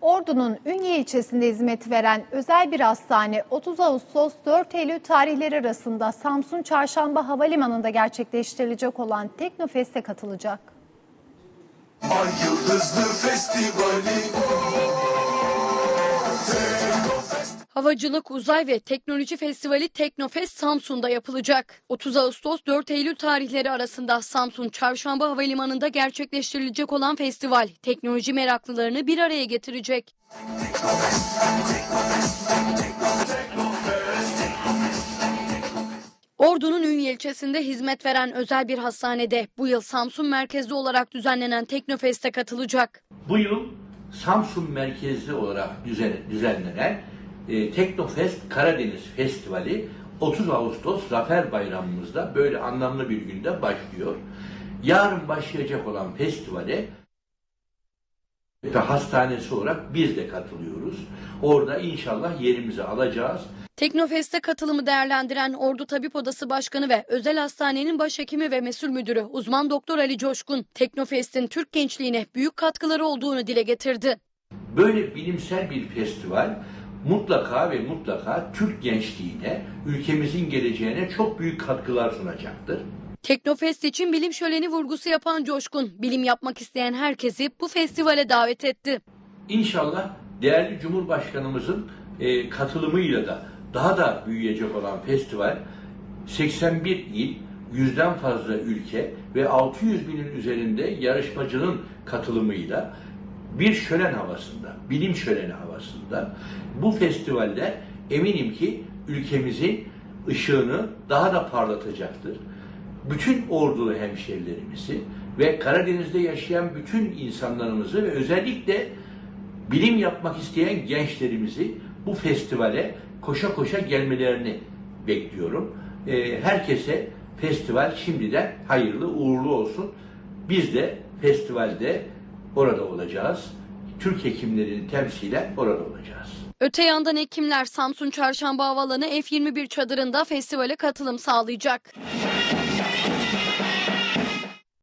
Ordu'nun Ünye ilçesinde hizmet veren özel bir hastane 30 Ağustos 4 Eylül tarihleri arasında Samsun Çarşamba Havalimanı'nda gerçekleştirilecek olan Teknofest'e katılacak. Ay Yıldızlı Festivali Havacılık, Uzay ve Teknoloji Festivali Teknofest Samsun'da yapılacak. 30 Ağustos 4 Eylül tarihleri arasında Samsun Çarşamba Havalimanı'nda gerçekleştirilecek olan festival teknoloji meraklılarını bir araya getirecek. Ordu'nun Ünye ilçesinde hizmet veren özel bir hastanede bu yıl Samsun merkezli olarak düzenlenen Teknofest'e katılacak. Bu yıl Samsun merkezli olarak düzen- düzenlenen e, Teknofest Karadeniz Festivali 30 Ağustos Zafer Bayramımızda böyle anlamlı bir günde başlıyor. Yarın başlayacak olan festivale ve hastanesi olarak biz de katılıyoruz. Orada inşallah yerimizi alacağız. Teknofest'e katılımı değerlendiren Ordu Tabip Odası Başkanı ve Özel Hastanenin Başhekimi ve Mesul Müdürü uzman doktor Ali Coşkun, Teknofest'in Türk gençliğine büyük katkıları olduğunu dile getirdi. Böyle bilimsel bir festival mutlaka ve mutlaka Türk gençliğine, ülkemizin geleceğine çok büyük katkılar sunacaktır. Teknofest için bilim şöleni vurgusu yapan Coşkun, bilim yapmak isteyen herkesi bu festivale davet etti. İnşallah değerli Cumhurbaşkanımızın e, katılımıyla da daha da büyüyecek olan festival 81 il, yüzden fazla ülke ve 600 binin üzerinde yarışmacının katılımıyla bir şölen havasında, bilim şöleni havasında bu festivaller eminim ki ülkemizin ışığını daha da parlatacaktır. Bütün ordulu hemşerilerimizi ve Karadeniz'de yaşayan bütün insanlarımızı ve özellikle bilim yapmak isteyen gençlerimizi bu festivale koşa koşa gelmelerini bekliyorum. Ee, herkese festival şimdiden hayırlı uğurlu olsun. Biz de festivalde orada olacağız. Türk hekimlerini temsilen orada olacağız. Öte yandan hekimler Samsun Çarşamba Havalanı F21 çadırında festivale katılım sağlayacak.